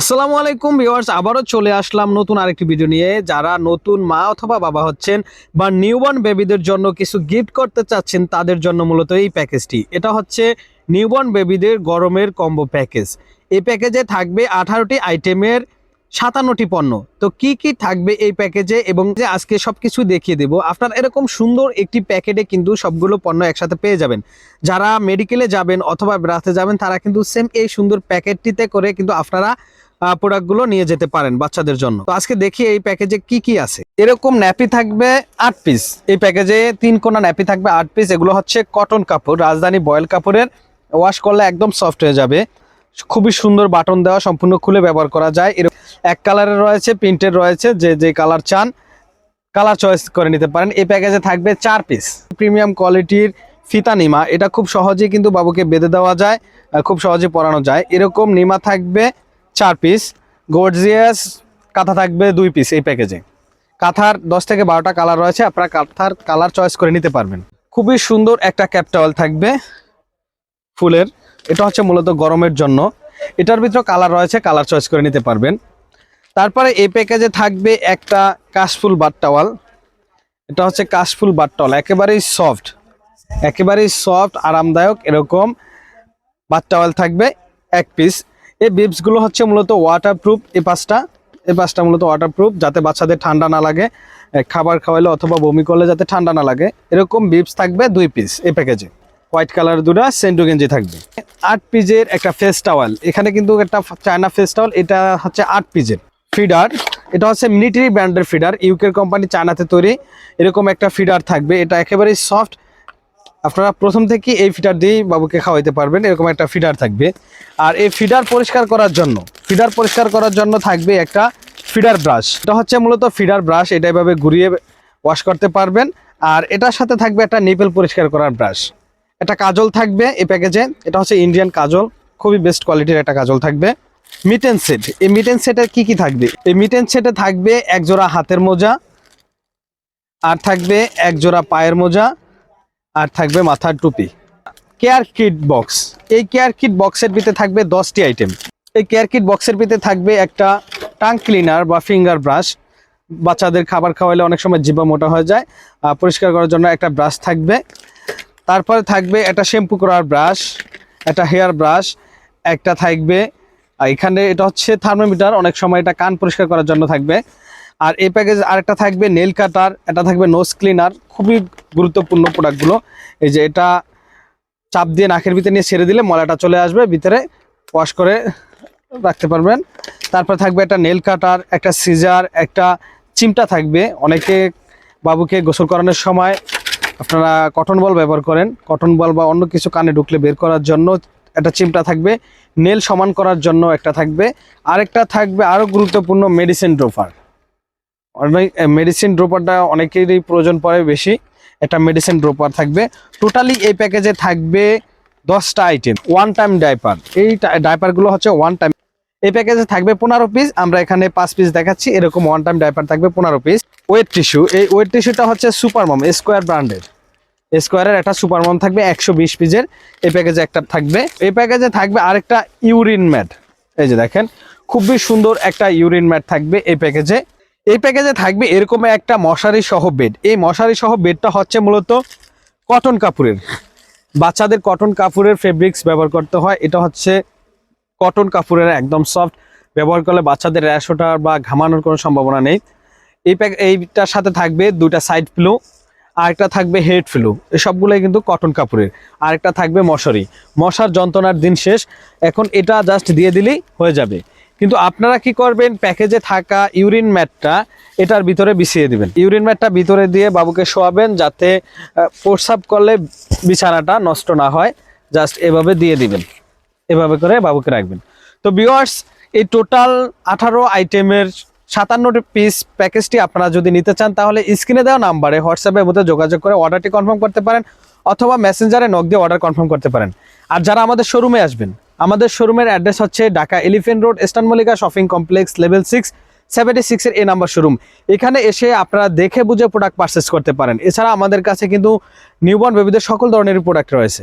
আসসালামু আলাইকুম ভিউয়ার্স, আবারও চলে আসলাম নতুন আরেকটি ভিডিও নিয়ে। যারা নতুন মা অথবা বাবা হচ্ছেন বা নিউবর্ন বেবিদের জন্য কিছু গিফট করতে চাচ্ছেন, তাদের জন্য মূলত এই প্যাকেজটি। এটা হচ্ছে নিউবর্ন বেবিদের গরমের কম্বো প্যাকেজ। এই প্যাকেজে থাকবে আঠারোটি আইটেমের সাতান্নটি পণ্য। তো কি কি থাকবে এই প্যাকেজে এবং যে আজকে সব কিছু দেখিয়ে দেবো। আপনার এরকম সুন্দর একটি প্যাকেটে কিন্তু সবগুলো পণ্য একসাথে পেয়ে যাবেন। যারা মেডিকেলে যাবেন অথবা বেড়াতে যাবেন, তারা কিন্তু সেম এই সুন্দর প্যাকেটটিতে করে কিন্তু আপনারা প্রোডাক্টগুলো নিয়ে যেতে পারেন বাচ্চাদের জন্য। তো আজকে দেখি এই প্যাকেজে কি কি আছে। এরকম ন্যাপি থাকবে আট পিস এই প্যাকেজে তিন কোনা ন্যাপি থাকবে আট পিস এগুলো হচ্ছে কটন কাপড়, রাজধানী বয়েল কাপড়ের। ওয়াশ করলে একদম সফট হয়ে যাবে। খুবই সুন্দর বাটন দেওয়া, সম্পূর্ণ খুলে ব্যবহার করা যায়। এর এক কালারের রয়েছে প্রিন্টের রয়েছে, যে যে কালার চান কালার চয়েস করে নিতে পারেন। এই প্যাকেজে থাকবে চার পিস প্রিমিয়াম কোয়ালিটির ফিতা নিমা। এটা খুব সহজেই কিন্তু বাবুকে বেঁধে দেওয়া যায় খুব সহজে পরানো যায়। এরকম নিমা থাকবে চার পিস গর্জিয়াস কাঁথা থাকবে দুই পিস এই প্যাকেজে কাঁথার দশ থেকে বারোটা কালার রয়েছে, আপনারা কাঁথার কালার চয়েস করে নিতে পারবেন। খুবই সুন্দর একটা ক্যাপটাওয়াল থাকবে ফুলের। এটা হচ্ছে মূলত গরমের জন্য। এটার ভিতরে কালার রয়েছে কালার চয়েস করে নিতে পারবেন। তারপরে এই প্যাকেজে থাকবে একটা কাশফুল বাট টাওয়াল এটা হচ্ছে কাশফুল বাট টাওয়াল একেবারেই সফট একেবারেই সফট আরামদায়ক, এরকম বাট টাওয়াল থাকবে এক পিস এই বিপসগুলো হচ্ছে মূলত ওয়াটারপ্রুফ এই পাঁচটা এই পাঁচটা মূলত ওয়াটারপ্রুফ যাতে বাচ্চাদের ঠান্ডা না লাগে খাবার খাওয়াইলে অথবা বমি করলে যাতে ঠান্ডা না লাগে। এরকম বিপস থাকবে দুই পিস এই প্যাকেজে হোয়াইট কালার দুটা সেন্টু গেঞ্জি থাকবে। আট পিজের একটা ফেস টাওয়াল এখানে কিন্তু একটা চায়না ফেস টাওয়াল এটা হচ্ছে আট পিজের ফিডার এটা হচ্ছে মিলিটারি ব্র্যান্ডের ফিডার ইউকের কোম্পানি চায়নাতে তৈরি। এরকম একটা ফিডার থাকবে। এটা একেবারেই সফট আপনারা প্রথম থেকে এই ফিডার দিয়েই বাবুকে খাওয়াইতে পারবেন, এরকম একটা ফিডার থাকবে। আর এই ফিডার পরিষ্কার করার জন্য ফিডার পরিষ্কার করার জন্য থাকবে একটা ফিডার ব্রাশ এটা হচ্ছে মূলত ফিডার ব্রাশ এটা এভাবে ঘুরিয়ে ওয়াশ করতে পারবেন। আর এটার সাথে থাকবে একটা নিপেল পরিষ্কার করার ব্রাশ একটা কাজল থাকবে এই প্যাকেজে এটা হচ্ছে ইন্ডিয়ান কাজল, খুবই বেস্ট কোয়ালিটির একটা কাজল থাকবে। মিটেন সেট এই মিটেন সেটে কি কি থাকবে? এই মিটেন সেটে থাকবে এক জোড়া হাতের মোজা, আর থাকবে এক জোড়া পায়ের মোজা আর থাকবে মাথার টুপি। কেয়ার কিট বক্স এই কেয়ার কিট বক্সের ভিতরে থাকবে দশটি আইটেম এই কেয়ার কিট বক্সের ভিতরে থাকবে একটা টাং ক্লিনার বা ফিঙ্গার ব্রাশ বাচ্চাদের খাবার খাওয়াইলে অনেক সময় জিবা মোটা হয়ে যায়। আহ, পরিষ্কার করার জন্য একটা ব্রাশ থাকবে। তারপরে থাকবে একটা শ্যাম্পু করার ব্রাশ একটা হেয়ার ব্রাশ একটা থাকবে আর এখানে এটা হচ্ছে থার্মোমিটার অনেক সময় এটা কান পরিষ্কার করার জন্য থাকবে। আর এই প্যাকেজ আরেকটা থাকবে নেল কাটার এটা থাকবে নোজ ক্লিনার খুবই গুরুত্বপূর্ণ প্রোডাক্টগুলো এই যে এটা চাপ দিয়ে নাকের ভিতরে নিয়ে ছেড়ে দিলে ময়লাটা চলে আসবে, ভিতরে ওয়াশ করে রাখতে পারবেন। তারপর থাকবে একটা নেল কাটার একটা সিজার একটা চিমটা থাকবে। অনেকে বাবুকে গোসল করানোর সময় আপনারা কটন বল ব্যবহার করেন। কটন বল বা অন্য কিছু কানে ঢুকলে বের করার জন্য একটা চিমটা থাকবে। নেল সমান করার জন্য একটা থাকবে। আরেকটা থাকবে আরও গুরুত্বপূর্ণ মেডিসিন ড্রোপার অনেক মেডিসিন ড্রোপারটা অনেকেরই প্রয়োজন পড়ে বেশি। একটা মেডিসিন ড্রোপার থাকবে। টোটালি এই প্যাকেজে থাকবে দশটা আইটেম ওয়ান টাইম ডাইপার এই ডাইপারগুলো হচ্ছে ওয়ান টাইম এই প্যাকেজে থাকবে পনেরো পিস আমরা এখানে পাঁচ পিস দেখাচ্ছি। এরকম ওয়ান টাইম ডাইপার থাকবে পনেরো পিস ওয়েট টিস্যু এই ওয়েট টিস্যুটা হচ্ছে সুপার মম স্কোয়ার ব্র্যান্ডের স্কোয়ারের একটা সুপার মম থাকবে, একশো বিশ পিসের এই প্যাকেজে একটা থাকবে। এই প্যাকেজে থাকবে আরেকটা ইউরিন ম্যাট এই যে দেখেন, খুবই সুন্দর একটা ইউরিন ম্যাট থাকবে এই প্যাকেজে এই প্যাকেজে থাকবে এরকম একটা মশারি সহ বেড এই মশারি সহ বেডটা হচ্ছে মূলত কটন কাপড়ের। বাচ্চাদের কটন কাপড়ের ফেব্রিক্স ব্যবহার করতে হয়। এটা হচ্ছে কটন কাপড়ের একদম সফট ব্যবহার করলে বাচ্চাদের র্যাশ ওঠার বা ঘামানোর কোনো সম্ভাবনা নেই। এই প্যাক এইটার সাথে থাকবে দুটা সাইড ফ্লো আরেকটা থাকবে হেড ফ্লো এই সবগুলোই কিন্তু কটন কাপড়ের। আরেকটা থাকবে মশারি। মশার যন্ত্রণার দিন শেষ। এখন এটা জাস্ট দিয়ে দিলেই হয়ে যাবে। কিন্তু আপনারা কি করবেন? প্যাকেজে থাকা ইউরিন ম্যাটটা এটার ভিতরে বিছিয়ে দিবেন। ইউরিন ম্যাটটা ভিতরে দিয়ে বাবুকে শোয়াবেন যাতে আহ, প্রস্রাব করলে বিছানাটা নষ্ট না হয়। জাস্ট এভাবে দিয়ে দিবেন। এভাবে করে বাবুকে রাখবেন। তো বিওয়ার্স এই টোটাল আঠারো আইটেমের সাতান্নটি পিস প্যাকেজটি আপনারা যদি নিতে চান তাহলে স্ক্রিনে দেওয়া নাম্বারে হোয়াটসঅ্যাপের মধ্যে যোগাযোগ করে অর্ডারটি কনফার্ম করতে পারেন অথবা মেসেঞ্জারে নক দিয়ে অর্ডার কনফার্ম করতে পারেন। আর যারা আমাদের শোরুমে আসবেন আমাদের শোরুমের অ্যাড্রেস হচ্ছে Dhaka elephant road, eastern Mallika shopping complex, level six seventy সিক্সের এ নাম্বার শোরুম। এখানে এসে আপনারা দেখে বুঝে প্রোডাক্ট পারচেস করতে পারেন। এছাড়া আমাদের কাছে কিন্তু নিউবর্ন বেবিদের সকল ধরনের প্রোডাক্ট রয়েছে।